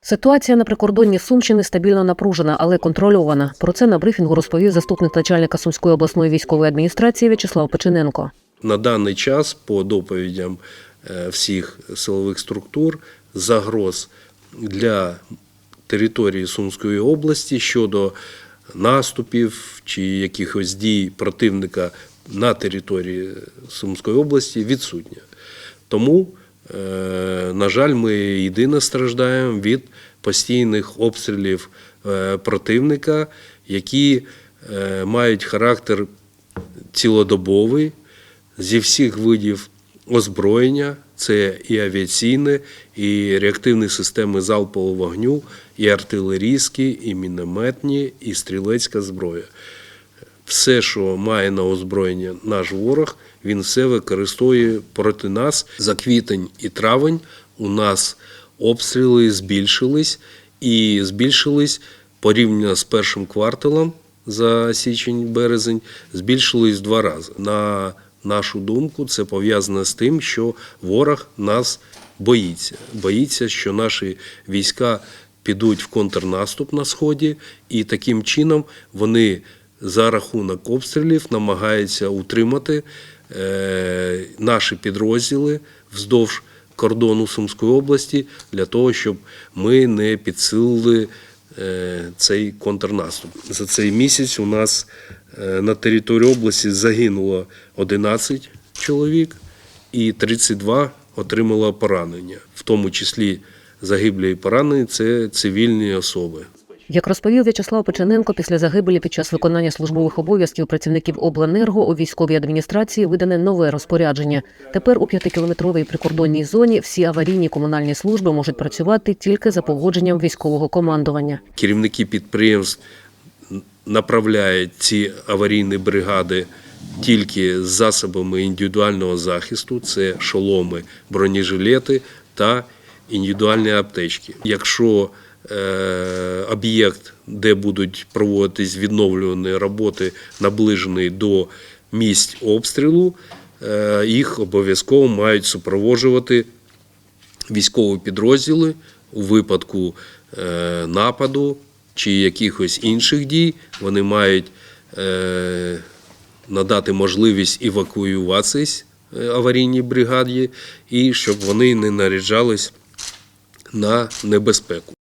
Ситуація на прикордонні Сумщини стабільно напружена, але контрольована. Про це на брифінгу розповів заступник начальника Сумської обласної військової адміністрації В'ячеслав Печененко. На даний час, по доповідям е, всіх силових структур, загроз для території Сумської області щодо наступів чи якихось дій противника на території Сумської області відсутня. Тому, на жаль, ми єдине страждаємо від постійних обстрілів е, противника, які е, мають характер цілодобовий зі всіх видів озброєння. Це і авіаційне, і реактивні системи залпового вогню, і артилерійські, і мінометні, і стрілецька зброя. Все, що має на озброєння наш ворог, він все використовує проти нас. За квітень і травень у нас обстріли збільшились і збільшились порівняно з першим кварталом за січень-березень, збільшились два рази. На нашу думку, це пов'язано з тим, що ворог нас боїться. Боїться, що наші війська підуть в контрнаступ на сході, і таким чином вони за рахунок обстрілів намагаються утримати е, наші підрозділи вздовж кордону Сумської області для того, щоб ми не підсилили е, цей контрнаступ. За цей місяць у нас е, на території області загинуло 11 чоловік і 32 отримало поранення, в тому числі загиблі і поранені це цивільні особи. Як розповів В'ячеслав Печененко, після загибелі під час виконання службових обов'язків працівників обленерго у військовій адміністрації видане нове розпорядження. Тепер у п'ятикілометровій прикордонній зоні всі аварійні комунальні служби можуть працювати тільки за погодженням військового командування. керівники підприємств направляють ці аварійні бригади тільки з засобами індивідуального захисту: це шоломи, бронежилети та індивідуальні аптечки. Якщо об'єкт, де будуть проводитись відновлювані роботи, наближений до місць обстрілу, е, їх обов'язково мають супроводжувати військові підрозділи у випадку е, нападу чи якихось інших дій, вони мають е, надати можливість евакуюватися е, аварійній бригаді і щоб вони не наряджались на небезпеку.